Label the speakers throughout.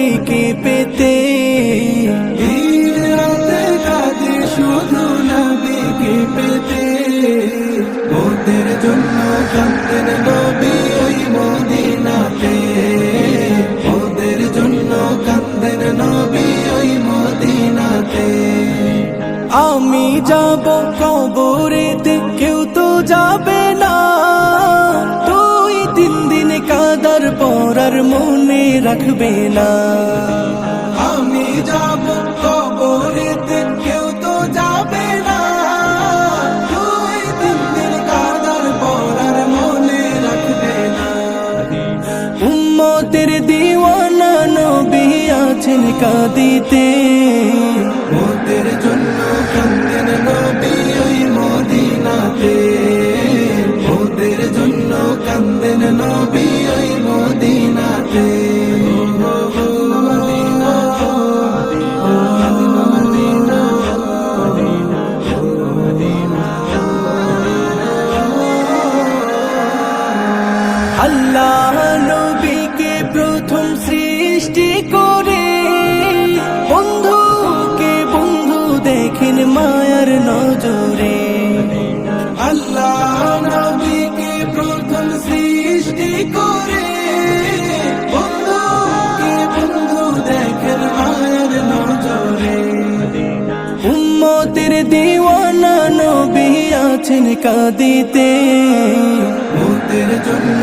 Speaker 1: নবীকে পেতে। রাতে কাঁদে শুধু নবীকে পেতে ওদের জন্য কান্দেন নবী ওই মদিনাতে। ওদের জন্য কান্দেন নবী ওই মদিনাতে। আমি যাব কবরেতে রাখবে না। আমি যাব কবরেতে কেউ তো যাবে না। তুই তিন দিন কাদার পরার মনে রাখবে না। উম্মতের দিওয়ানা নবী আছেন কাঁদিতে। আল্লাহ নবীকে প্রথম সৃষ্টি করে বন্ধুকে বন্ধু দেখেন মায়ার নজরে। আল্লাহ নবীকে প্রথম সৃষ্টি করে বন্ধুকে বন্ধু দেখেন মায়ার নজরে। উম্মতের দিওয়ানা নবী আছেন কাঁদিতে। জন্য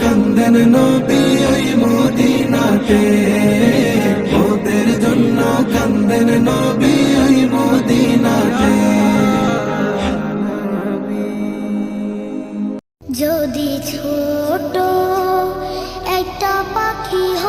Speaker 1: কান্দেন নবী ওই মদিনাতে। ওদের জন্য কান্দেন নবী ওই মদিনাতে।
Speaker 2: যদি ছোট একটা পাখি হইতাম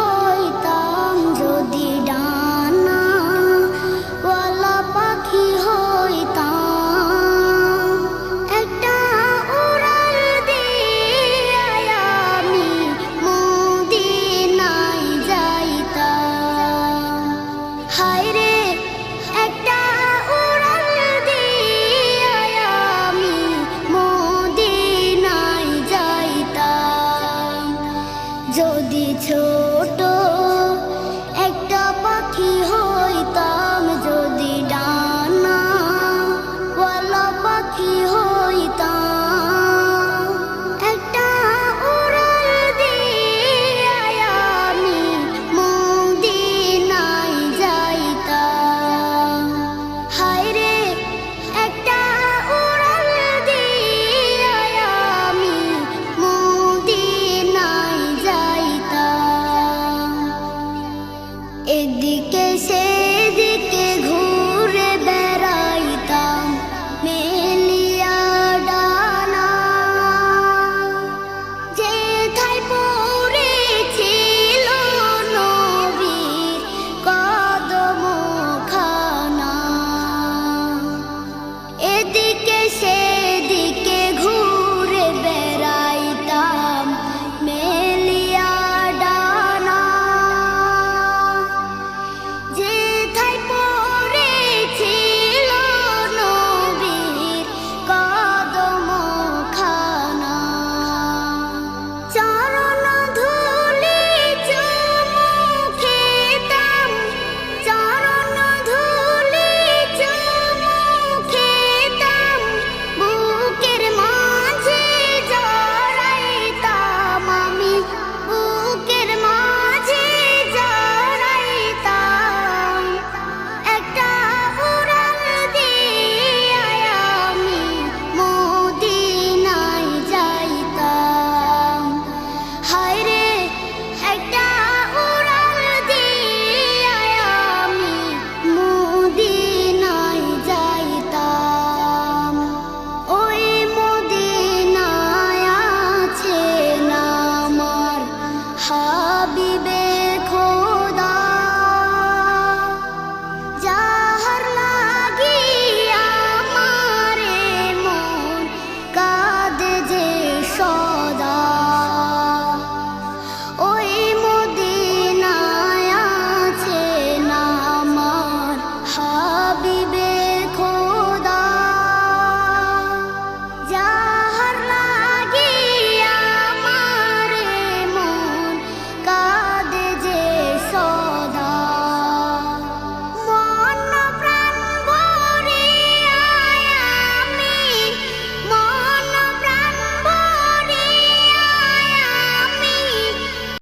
Speaker 2: ছোট